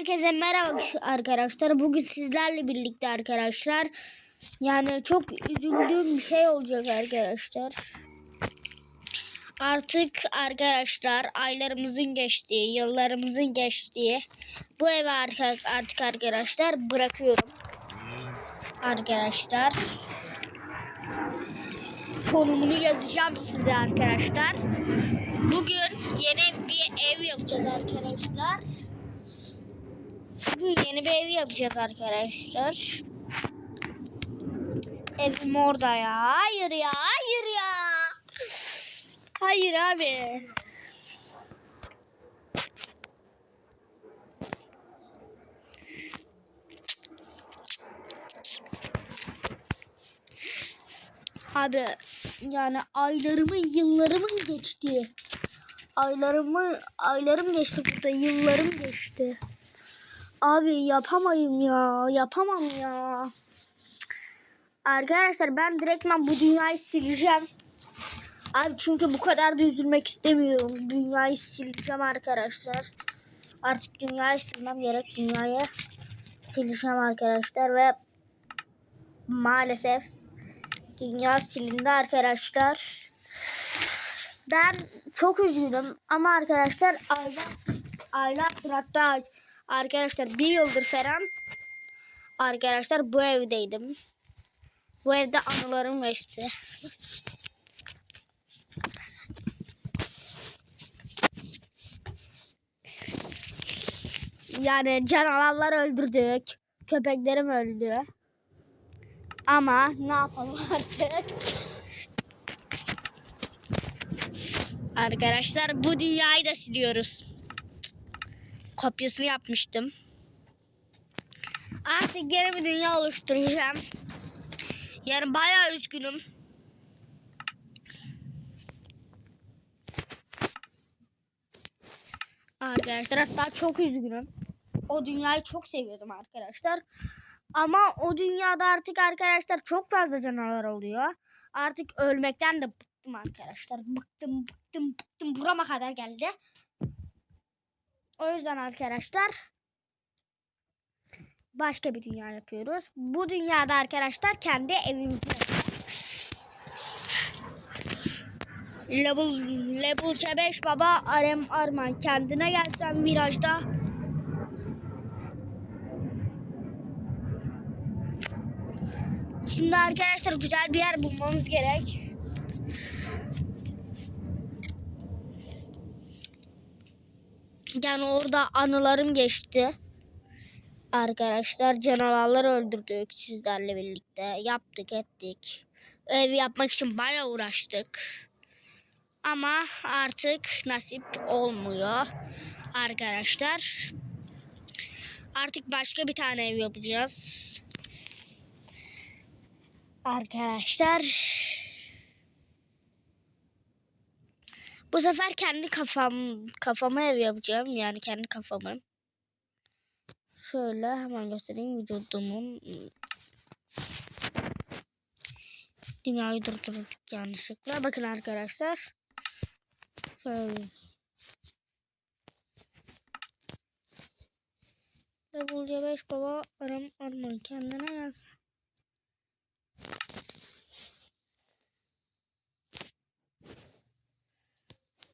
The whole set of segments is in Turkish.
Herkese merhaba arkadaşlar. Bugün sizlerle birlikte arkadaşlar. Yani çok üzüldüğüm bir şey olacak arkadaşlar. Artık arkadaşlar aylarımızın geçtiği, yıllarımızın geçtiği bu evi artık, arkadaşlar bırakıyorum. Arkadaşlar. Konumunu yazacağım size arkadaşlar. Bugün yeni bir ev yapacağız arkadaşlar. Bugün yeni bir ev yapacağız arkadaşlar. Evim orada ya. Hayır ya. Hayır ya. Hayır abi. Abi yani aylarımın yıllarımın geçti. Aylarımı aylarım geçti burada yıllarım geçti. Abi yapamayım ya. Yapamam ya. Arkadaşlar ben direktmen bu dünyayı sileceğim. Abi çünkü bu kadar da üzülmek istemiyorum. Dünyayı sileceğim arkadaşlar. Artık dünyayı silmem gerek. Dünyayı sileceğim arkadaşlar ve maalesef dünya silindi arkadaşlar. Ben çok üzgünüm ama arkadaşlar aylar aylardır hatta arkadaşlar bir yıldır falan arkadaşlar bu evdeydim. Bu evde anılarım geçti. Yani canavarlar öldürdük. Köpeklerim öldü. Ama ne yapalım artık? Arkadaşlar bu dünyayı da siliyoruz. Kopyasını yapmıştım. Artık yeni bir dünya oluşturacağım. Yani bayağı üzgünüm. Arkadaşlar hatta çok üzgünüm. O dünyayı çok seviyordum arkadaşlar. Ama o dünyada artık arkadaşlar çok fazla canavar oluyor. Artık ölmekten de bıktım arkadaşlar. Bıktım bıktım bıktım burama kadar geldi. O yüzden arkadaşlar başka bir dünya yapıyoruz. Bu dünyada arkadaşlar kendi evimizi. Level, level C5 baba Arem Arman kendine gelsen virajda Şimdi arkadaşlar güzel bir yer bulmamız gerek. Yani orada anılarım geçti. Arkadaşlar canavarlar öldürdük sizlerle birlikte. Yaptık ettik. Evi yapmak için bayağı uğraştık. Ama artık nasip olmuyor arkadaşlar. Artık başka bir tane ev yapacağız. Arkadaşlar. Bu sefer kendi kafam kafama ev yapacağım. Yani kendi kafamı. Şöyle hemen göstereyim vücudumun. Dünyayı durdurduk yanlışlıkla. Bakın arkadaşlar. Şöyle. Level C5 baba aram arman kendine yaz.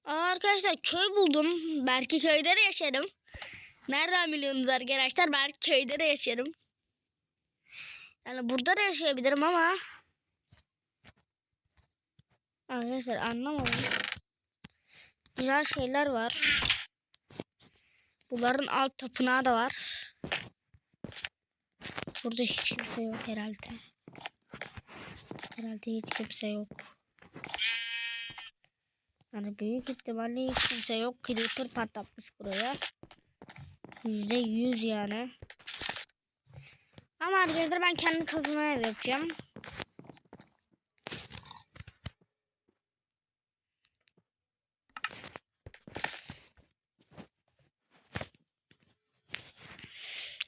Arkadaşlar köy buldum. Belki köyde de yaşarım. Nereden biliyorsunuz arkadaşlar? Ben köyde de yaşarım. Yani burada da yaşayabilirim ama Arkadaşlar anlamadım. Güzel şeyler var. Bunların alt tapınağı da var. Burada hiç kimse yok herhalde. Herhalde hiç kimse yok. Yani büyük ihtimalle hiç kimse yok. Creeper patlatmış buraya. Yüzde yüz yani. Ama arkadaşlar ben kendi kafama ev yapacağım.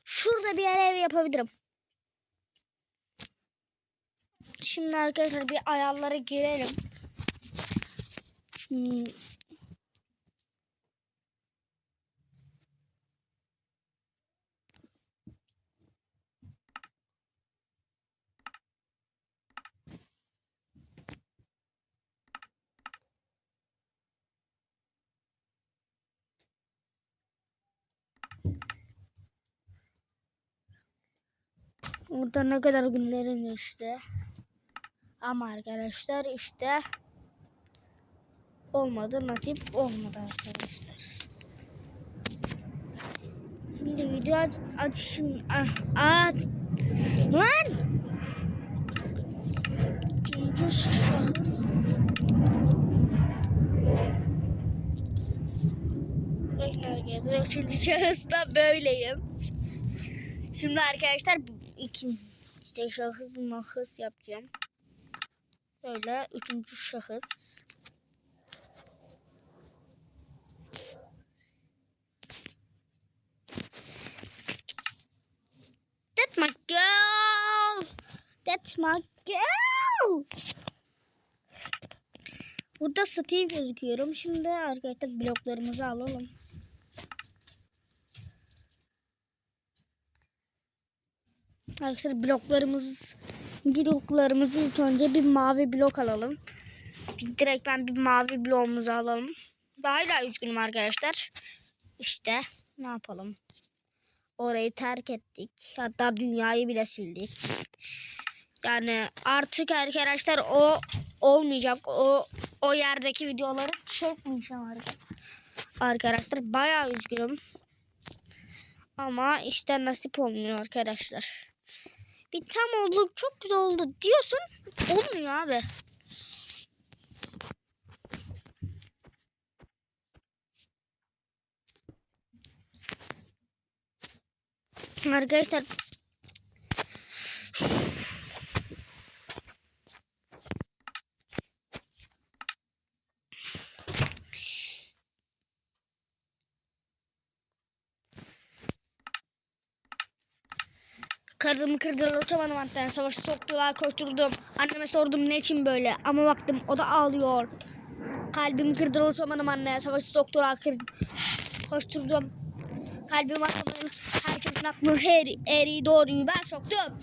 Şurada bir yere ev yapabilirim. Şimdi arkadaşlar bir ayarlara girelim. Hmm. Orada ne kadar günlerin geçti. Ama arkadaşlar işte olmadı nasip olmadı arkadaşlar. Şimdi video aç, açın. Ah, ah. Lan! Üçüncü şahıs. Arkadaşlar üçüncü şahısta böyleyim. Şimdi arkadaşlar ikinci işte şahıs mahıs yapacağım. Böyle üçüncü şahıs. My girl. That's my girl. Burada Steve gözüküyorum. Şimdi arkadaşlar bloklarımızı alalım. Arkadaşlar bloklarımız bloklarımızı ilk önce bir mavi blok alalım. Direkt ben bir mavi bloğumuzu alalım. Daha da üzgünüm arkadaşlar. İşte ne yapalım. Orayı terk ettik. Hatta dünyayı bile sildik. Yani artık arkadaşlar o olmayacak. O o yerdeki videoları çekmeyeceğim arkadaşlar. Bayağı üzgünüm. Ama işte nasip olmuyor arkadaşlar. Bir tam oldu çok güzel oldu diyorsun olmuyor abi. Arkadaşlar Karımı kırdılar otobanım hatta savaşı soktular koşturdum. Anneme sordum ne için böyle ama baktım o da ağlıyor. Kalbimi kırdılar otobanım anne savaşı soktular kır... koşturdum. Kalbim atamadım herkesin aklını her eri doğruyu ben soktum.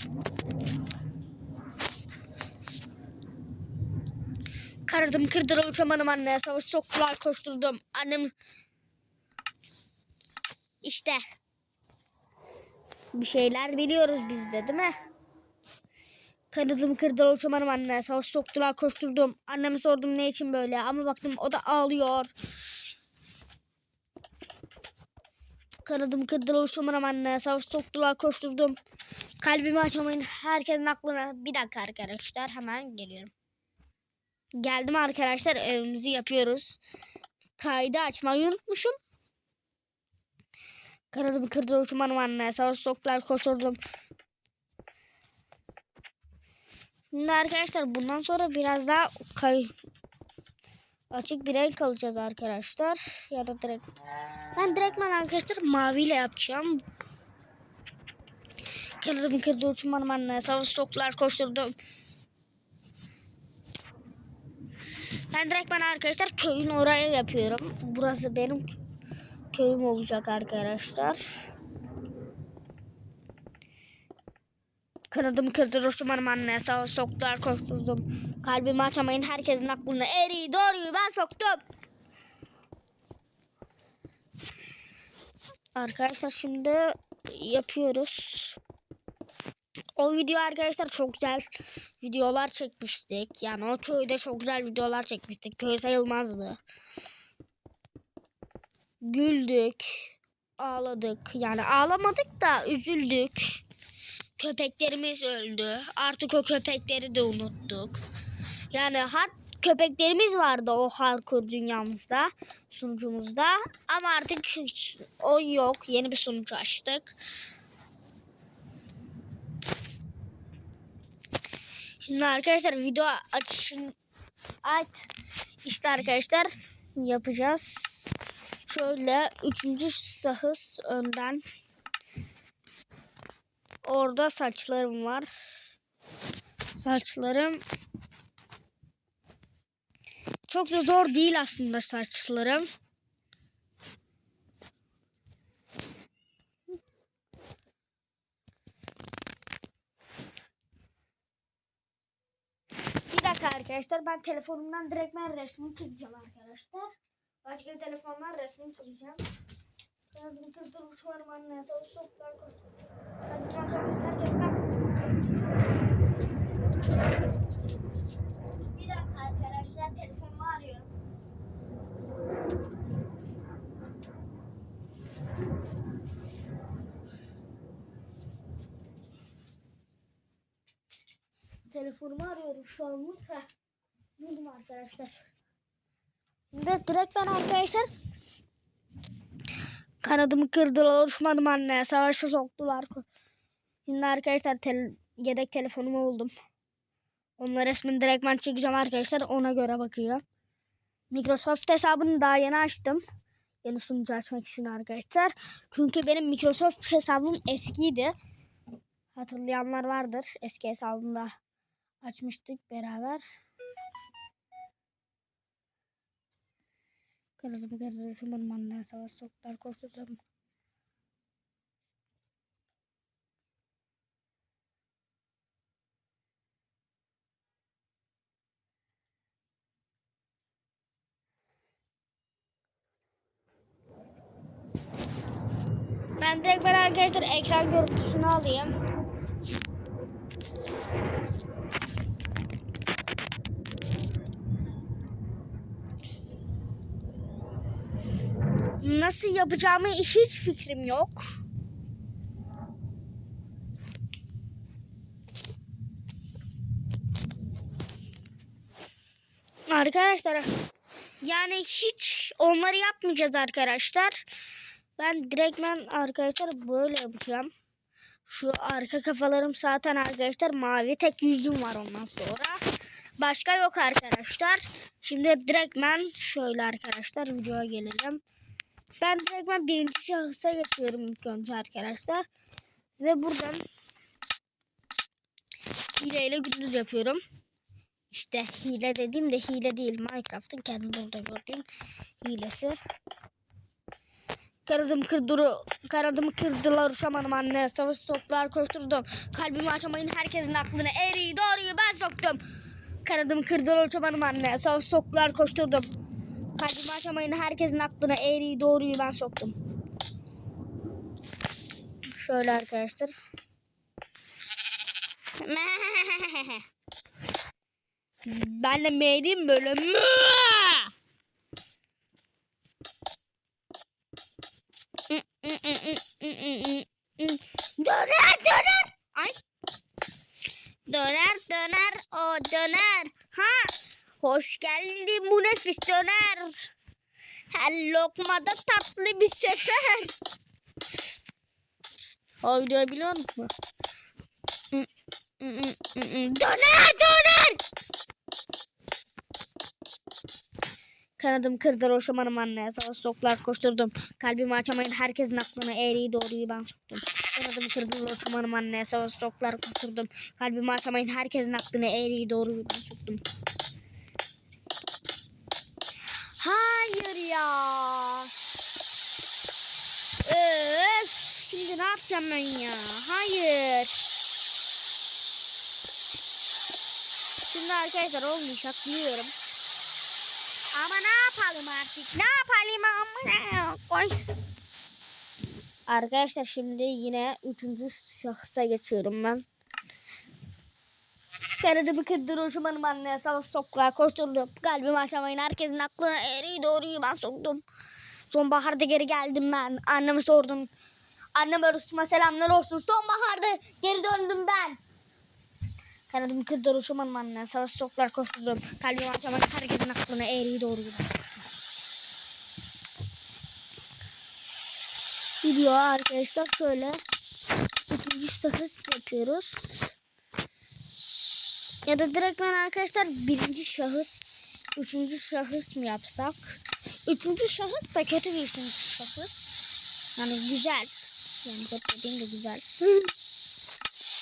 Karadım kırdılar uçamadım anne savaşı soktular koşturdum. Annem işte bir şeyler biliyoruz biz de değil mi? Kırdım kırdılar uçamadım anne. Savaş soktular koşturdum. Anneme sordum ne için böyle ama baktım o da ağlıyor. Kırdılar uçamadım anne. Savaş soktular koşturdum. Kalbimi açamayın. Herkesin aklına. Bir dakika arkadaşlar hemen geliyorum. Geldim arkadaşlar evimizi yapıyoruz. Kaydı açmayı unutmuşum. Karadım kırdı uçmanım anne. Savaş soktular koşturdum. Şimdi arkadaşlar bundan sonra biraz daha kay açık bir renk alacağız arkadaşlar. Ya da direkt ben direkt ben arkadaşlar maviyle yapacağım. Kırdım kırdı uçmanım anne. Savaş soktular koşturdum. Ben direkt ben arkadaşlar köyün oraya yapıyorum. Burası benim köyüm olacak arkadaşlar. Kanadım kırdı Roşumanım anne sağ soktular koşturdum. Kalbimi açamayın herkesin aklına eri doğruyu ben soktum. Arkadaşlar şimdi yapıyoruz. O video arkadaşlar çok güzel videolar çekmiştik. Yani o köyde çok güzel videolar çekmiştik. Köy sayılmazdı güldük, ağladık. Yani ağlamadık da üzüldük. Köpeklerimiz öldü. Artık o köpekleri de unuttuk. Yani hat köpeklerimiz vardı o hardcore dünyamızda, sunucumuzda. Ama artık o yok. Yeni bir sunucu açtık. Şimdi arkadaşlar video açın aç işte arkadaşlar yapacağız. Şöyle üçüncü şahıs önden. Orada saçlarım var. Saçlarım çok da zor değil aslında saçlarım. Bir dakika arkadaşlar ben telefonumdan direkt ben resmini çekeceğim arkadaşlar. Başka telefonlar resmini çekeceğim. Yazdım kırdır uçuvarım anne. Savaş soktular koştum. Kadınlar sonra herkesten Bir dakika arkadaşlar arıyorum. Telefonumu arıyorum şu anlık. Heh. Buldum arkadaşlar. Şimdi direkt ben arkadaşlar kanadımı kırdılar, uçmadım anne. Savaşa soktular. Şimdi arkadaşlar tel yedek telefonumu buldum. Onun resmini direkt ben çekeceğim arkadaşlar. Ona göre bakıyor. Microsoft hesabını daha yeni açtım. Yeni sunucu açmak için arkadaşlar. Çünkü benim Microsoft hesabım eskiydi. Hatırlayanlar vardır. Eski hesabımda açmıştık beraber. Kırıldım kırıldım anne savaş soktular koşturacağım. Ben direkt ben arkadaşlar ekran görüntüsünü alayım. Nasıl yapacağımı hiç fikrim yok. Arkadaşlar yani hiç onları yapmayacağız arkadaşlar. Ben direktmen arkadaşlar böyle yapacağım. Şu arka kafalarım zaten arkadaşlar mavi tek yüzüm var ondan sonra. Başka yok arkadaşlar. Şimdi direktmen şöyle arkadaşlar videoya gelelim. Ben direktmen birinci şahısa geçiyorum ilk önce arkadaşlar. Ve buradan hileyle gündüz yapıyorum. İşte hile dediğim de hile değil. Minecraft'ın kendi burada gördüğüm hilesi. Karadım kırduru, karadımı kırdılar uçamadım anne. Savaş soktular koşturdum. Kalbimi açamayın herkesin aklına. Eğriyi doğruyu ben soktum. Karadımı kırdılar uçamadım anne. Savaş soktular koşturdum. Kalbimi açamayın herkesin aklına. Eğriyi doğruyu ben soktum. Şöyle arkadaşlar. Ben de meydiyim böyle. Döner döner. Ay. Döner döner o döner. Ha. Hoş geldin bu nefis döner. Her lokmada tatlı bir sefer. O videoyu biliyor musun? Döner döner. Kanadım kırdı roşamanım anne. Savaş soklar koşturdum. Kalbimi açamayın herkesin aklına eğriyi doğruyu ben soktum. Kanadım kırdı roşamanım anne. Savaş soklar koşturdum. Kalbimi açamayın herkesin aklına eğriyi doğruyu ben soktum. Hayır ya. Öf. Şimdi ne yapacağım ben ya? Hayır. Şimdi arkadaşlar olmayacak biliyorum. Ama ne yapalım artık? Ne yapalım ama? Koy. Arkadaşlar şimdi yine üçüncü şahısa geçiyorum ben. Kanadımı kırdır uçumanım anne savaş soktular koşturdum. Kalbimi açamayın herkesin aklına eğriyi doğruyu ben soktum. Sonbaharda geri geldim ben. Anneme sordum. Annem arasıma selamlar olsun. Sonbaharda geri döndüm ben. Kanadımı kırdır uçumanım anne savaş soktular koşturdum. Kalbimi açamayın herkesin aklına eğriyi ben soktum. Video arkadaşlar şöyle ikinci şahıs yapıyoruz. Ya da direkt ben arkadaşlar birinci şahıs, üçüncü şahıs mı yapsak? Üçüncü şahıs da kötü bir üçüncü şahıs. Yani güzel. Yani dediğim de güzel.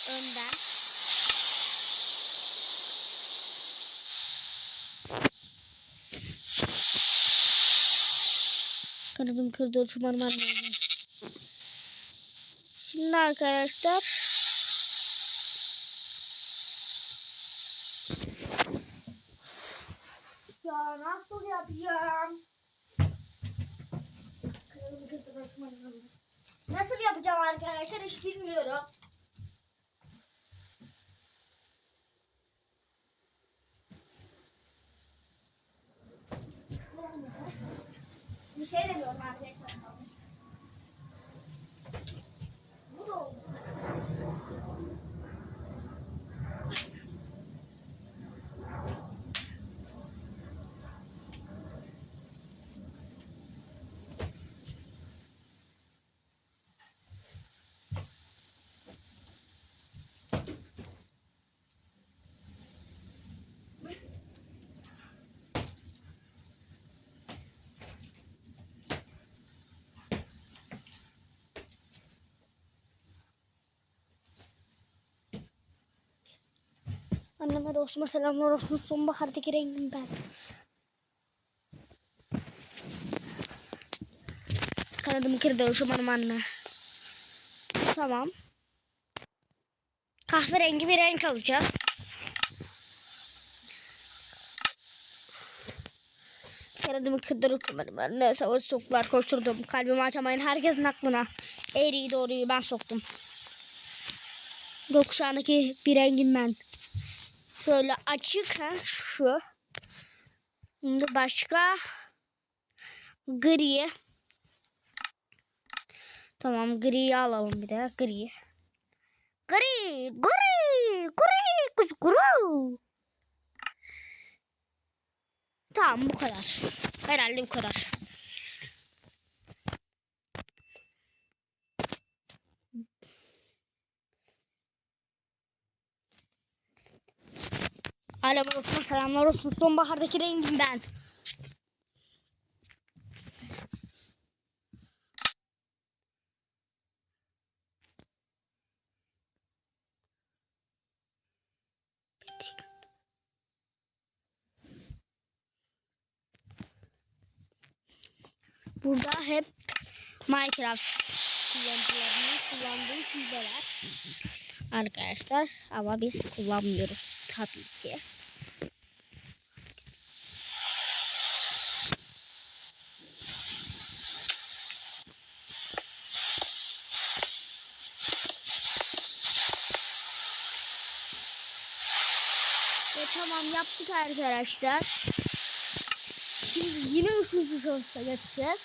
Önden. Kanadım kırdı annemden. Şimdi arkadaşlar Ya nasıl yapacağım? Kırmızı kırdı uçumarım. Nasıl yapacağım arkadaşlar hiç bilmiyorum. 你现在给我拿个电 Anneme dostuma selamlar olsun. Sonbahardaki rengim ben. Kanadımı kırdı umarım anne. Tamam. Kahverengi bir renk alacağız. Kanadımı kırdı umarım anne. Savaş soktular koşturdum. Kalbimi açamayın herkesin aklına. Eğriyi doğruyu ben soktum. Gökkuşağındaki bir rengim ben. Şöyle açık ha şu. Şimdi başka gri. Tamam griyi alalım bir de gri. Gri, gri, gri, kız gri. Tamam bu kadar. Herhalde bu kadar. Alem olsun selamlar olsun. Sonbahardaki rengim ben. Burada hep Minecraft kullanıcılarının kullandığı hileler. Arkadaşlar ama biz kullanmıyoruz tabii ki. Ve tamam yaptık arkadaşlar. Şimdi yine üçüncü şansa geçeceğiz.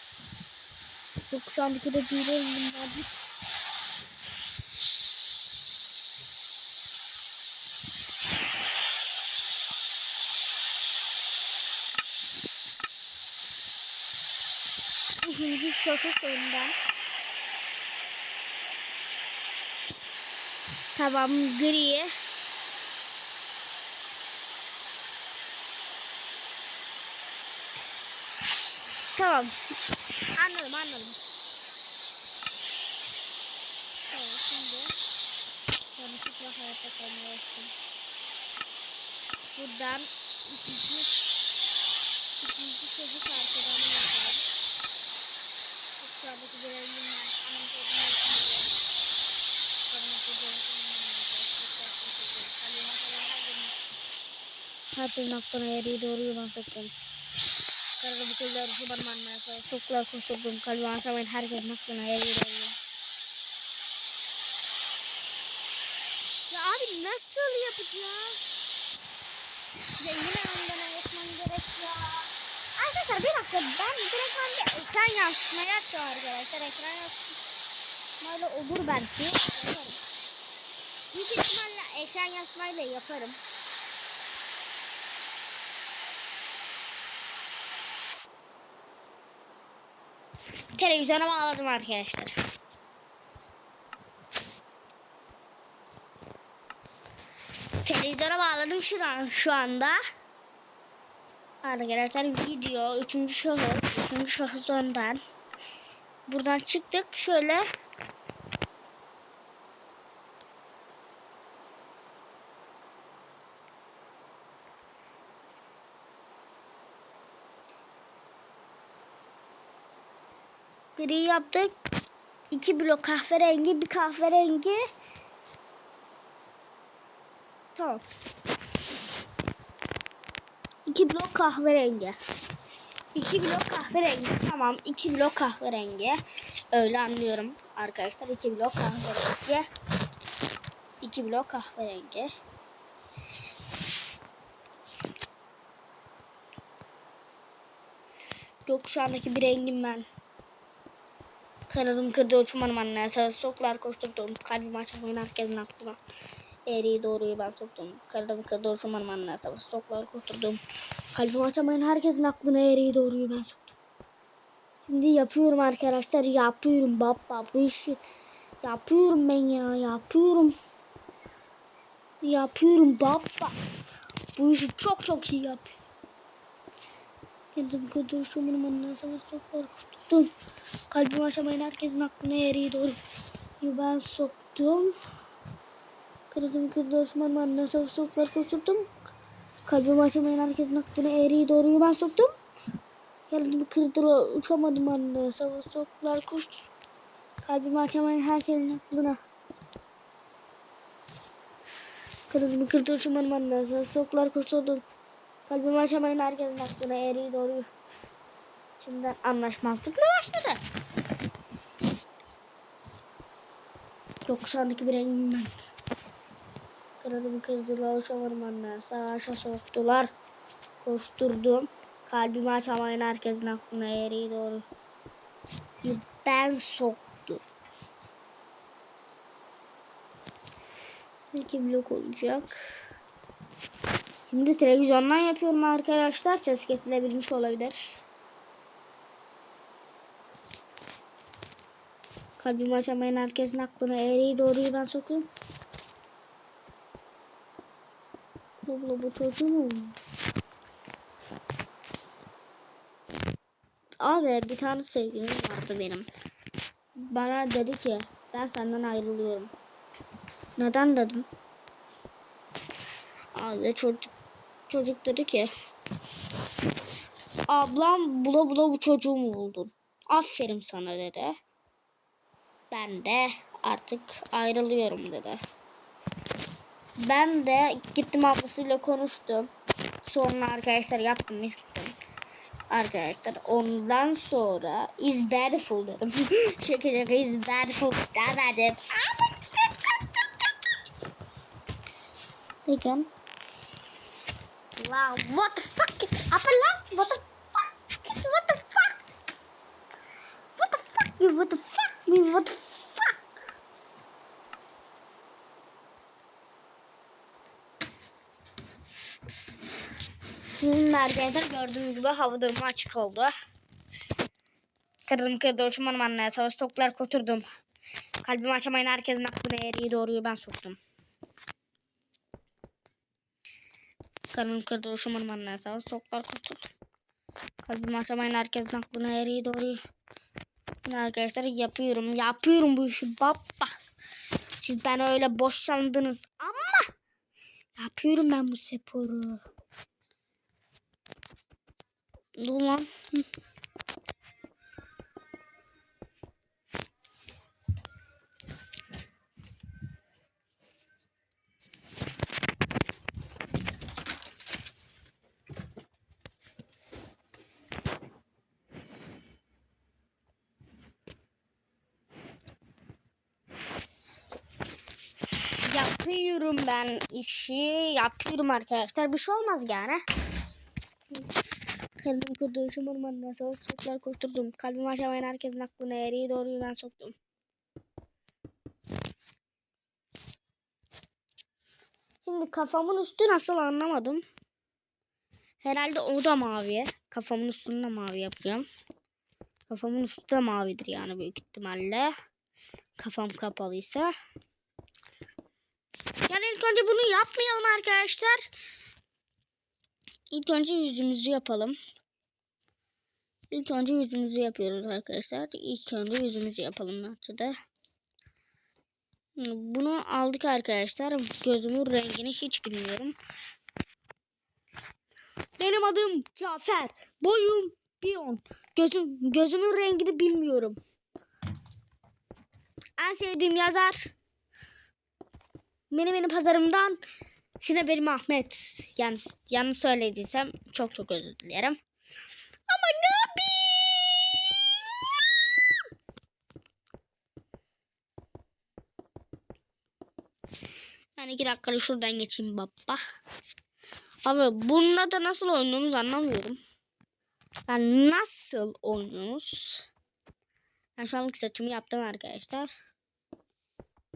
Yok şu an bir kere bir rengim Üçüncü şahıs önden. Tamam gri. Tamam. Anladım anladım. Tamam şimdi yanlışlıkla hayatta kalmalısın. Buradan ikinci ikinci sözü arkadan yapalım. Andaki görevim yapmıyor. Her bir noktada yeri doğru yuvan soktum. Kararı kızlar şu barmanlar sonra soklar koşturdum. Kalbi ansamayın herkesin aklına yeri doğru. Ya abi nasıl yapacağım? Zengin anlamına yapmam gerek ya. Arkadaşlar bir dakika ben direkt hani ekran yansıtmayı yapacağım arkadaşlar. Ekran yansıtmayla olur belki. Yaparım. Büyük ihtimalle ekran yansıtmayla yaparım. Televizyona bağladım arkadaşlar. Televizyona bağladım şu an şu anda. Arkadaşlar video üçüncü şahıs, üçüncü şahıs önden. Buradan çıktık şöyle. Gri yaptık. İki blok kahverengi, bir kahverengi. Tamam. İki blok kahverengi. İki blok kahverengi. Tamam. iki blok kahverengi. Öyle anlıyorum arkadaşlar. İki blok kahverengi. İki blok kahverengi. Yok şu andaki bir rengim ben. Kanadım kırdı uçmanım anne. Sağ soklar koşturdum. Kalbim açamayın herkesin aklına. Eğriyi doğruyu ben soktum. Kırdı uçmanım anne. Sağ soklar koşturdum. Kalbim açamayın herkesin aklına. Eğriyi doğruyu ben soktum. Şimdi yapıyorum arkadaşlar. Yapıyorum baba. Bu işi yapıyorum ben ya. Yapıyorum. Yapıyorum baba. Bu işi çok çok iyi yapıyorum. Kendim kadar şumunum anne sana soklar kuşturdum. Kalbimi aşamayın herkesin aklına eğriyi doğru. Ben soktum. Kırdım kırdı Osman anne sana soklar koşturdum. Kalbimi aşamayın herkesin aklına eğriyi doğruyu ben soktum. Geldim kırdılar uçamadım anne sana soklar koşturdum. Kalbimi açamayın herkesin aklına. Kırdım kırdı uçamadım anne sana soklar koşturdum. Kalbimi açamayın herkesin aklına eğriyi doğruyu. Şimdiden anlaşmazlıkla başladı. Yok şu andaki bir rengim ben. Kırdım kırdılar. Sağa aşağı soktular. Koşturdum. Kalbimi açamayın herkesin aklına eğriyi doğru. Ben soktum. Peki blok olacak. Şimdi televizyondan yapıyorum arkadaşlar. Ses kesilebilmiş olabilir. Kalbimi açamayan herkesin aklına eğriyi doğruyu ben sokuyorum. Abla bu çocuğum. Abi bir tane sevgilim vardı benim. Bana dedi ki ben senden ayrılıyorum. Neden dedim. Abi çocuk çocuk dedi ki ablam bula bula bu çocuğumu buldun. Aferin sana dedi. Ben de artık ayrılıyorum dedi. Ben de gittim ablasıyla konuştum. Sonra arkadaşlar yaptım istedim. Arkadaşlar ondan sonra is beautiful dedim. şaka şaka is beautiful demedim. Again. Wow, what the fuck? Apa last? What the fuck? What the fuck? What the fuck? What the fuck? What the fuck? Şimdi arkadaşlar gördüğünüz gibi hava durumu açık oldu. Kırdım kırdı uçmanım anne. Savaş toplar koturdum. Kalbimi açamayın herkesin aklına eğriyi doğruyu ben soktum. Karnım kırdı uçmanım anne. Savaş toplar koturdum. Kalbimi açamayın herkesin aklına eğriyi doğruyu. Şimdi arkadaşlar yapıyorum. Yapıyorum bu işi baba. Siz ben öyle boş sandınız ama yapıyorum ben bu sporu. Hı. Yapıyorum ben işi. Yapıyorum arkadaşlar. Bir şey olmaz yani. Kendim kuduruşum ormanına savaş soklar koşturdum. Kalbimi aşamayan herkesin aklına eğriyi doğruyu ben soktum. Şimdi kafamın üstü nasıl anlamadım. Herhalde o da mavi. Kafamın üstünü de mavi yapacağım. Kafamın üstü de mavidir yani büyük ihtimalle. Kafam kapalıysa. Yani ilk önce bunu yapmayalım arkadaşlar. İlk önce yüzümüzü yapalım. İlk önce yüzümüzü yapıyoruz arkadaşlar. İlk önce yüzümüzü yapalım bence de. Bunu aldık arkadaşlar. Gözümün rengini hiç bilmiyorum. Benim adım Cafer. Boyum 1.10. Gözüm, gözümün rengini bilmiyorum. En sevdiğim yazar benim benim pazarımdan Sineberim Ahmet. Yani yanlış söylediysem çok çok özür dilerim. Ama ne Ben iki dakika şuradan geçeyim baba. Abi bununla da nasıl oynuyoruz anlamıyorum. Yani nasıl oynuyoruz? Ben şu anlık saçımı yaptım arkadaşlar.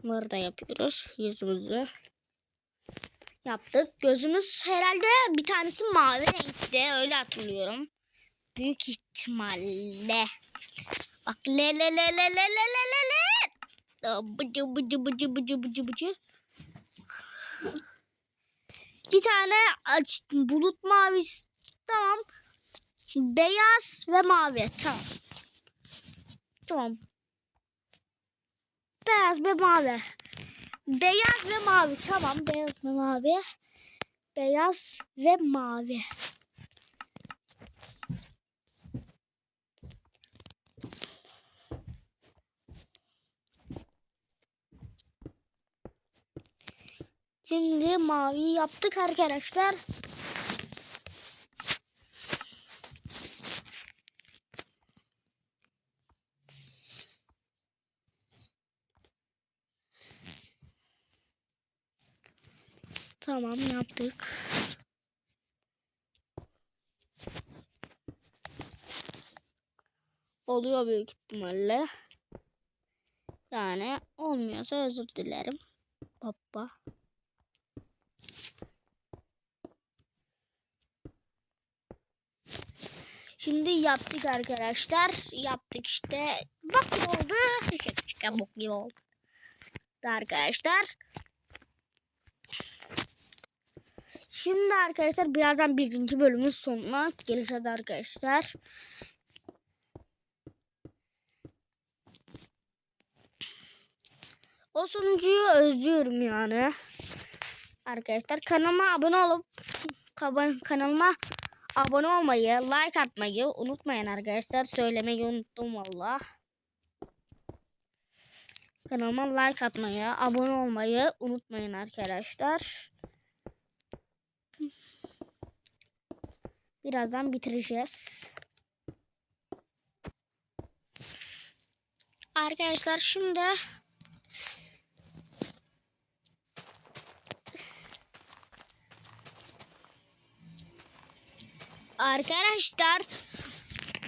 Bunları da yapıyoruz. Yüzümüzü yaptık. Gözümüz herhalde bir tanesi mavi renkte. Öyle hatırlıyorum. Büyük ihtimalle. Bak le le le le le le le le le. Bıcı bıcı bıcı bıcı bıcı bıcı. Bir tane aç, bulut mavisi. Tamam. Beyaz ve mavi. Tamam. Tamam. Beyaz ve mavi. Beyaz ve mavi. Tamam. Beyaz ve mavi. Beyaz ve mavi. Şimdi mavi yaptık arkadaşlar. Tamam yaptık. Oluyor büyük ihtimalle. Yani olmuyorsa özür dilerim. Baba. Şimdi yaptık arkadaşlar. Yaptık işte. Bak ne oldu. Çıkan bok gibi oldu. Arkadaşlar. Şimdi arkadaşlar birazdan birinci bölümün sonuna geleceğiz arkadaşlar. O sunucuyu özlüyorum yani. Arkadaşlar kanalıma abone olup kanalıma abone olmayı, like atmayı unutmayın arkadaşlar. Söylemeyi unuttum valla. Kanalıma like atmayı, abone olmayı unutmayın arkadaşlar. Birazdan bitireceğiz. Arkadaşlar şimdi Arkadaşlar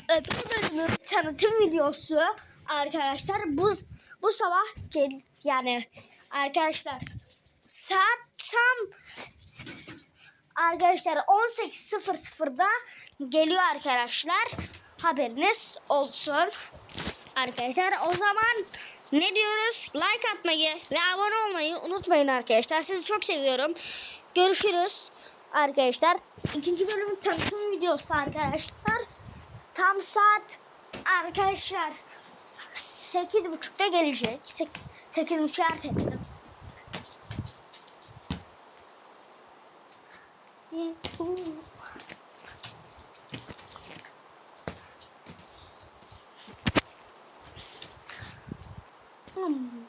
öbür bölümün tanıtım videosu. Arkadaşlar bu bu sabah gel yani arkadaşlar saat tam arkadaşlar 18.00'da geliyor arkadaşlar. Haberiniz olsun. Arkadaşlar o zaman ne diyoruz? Like atmayı ve abone olmayı unutmayın arkadaşlar. Sizi çok seviyorum. Görüşürüz arkadaşlar. İkinci bölümün tanıtım videosu arkadaşlar. Tam saat arkadaşlar sekiz buçukta gelecek. Sek- sekiz buçuk erteledim Hmm.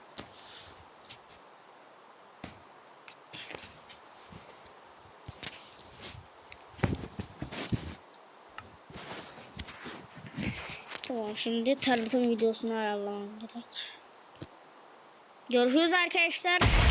Tamam şimdi tanıtım videosunu ayarlamam gerek. Görüşürüz arkadaşlar.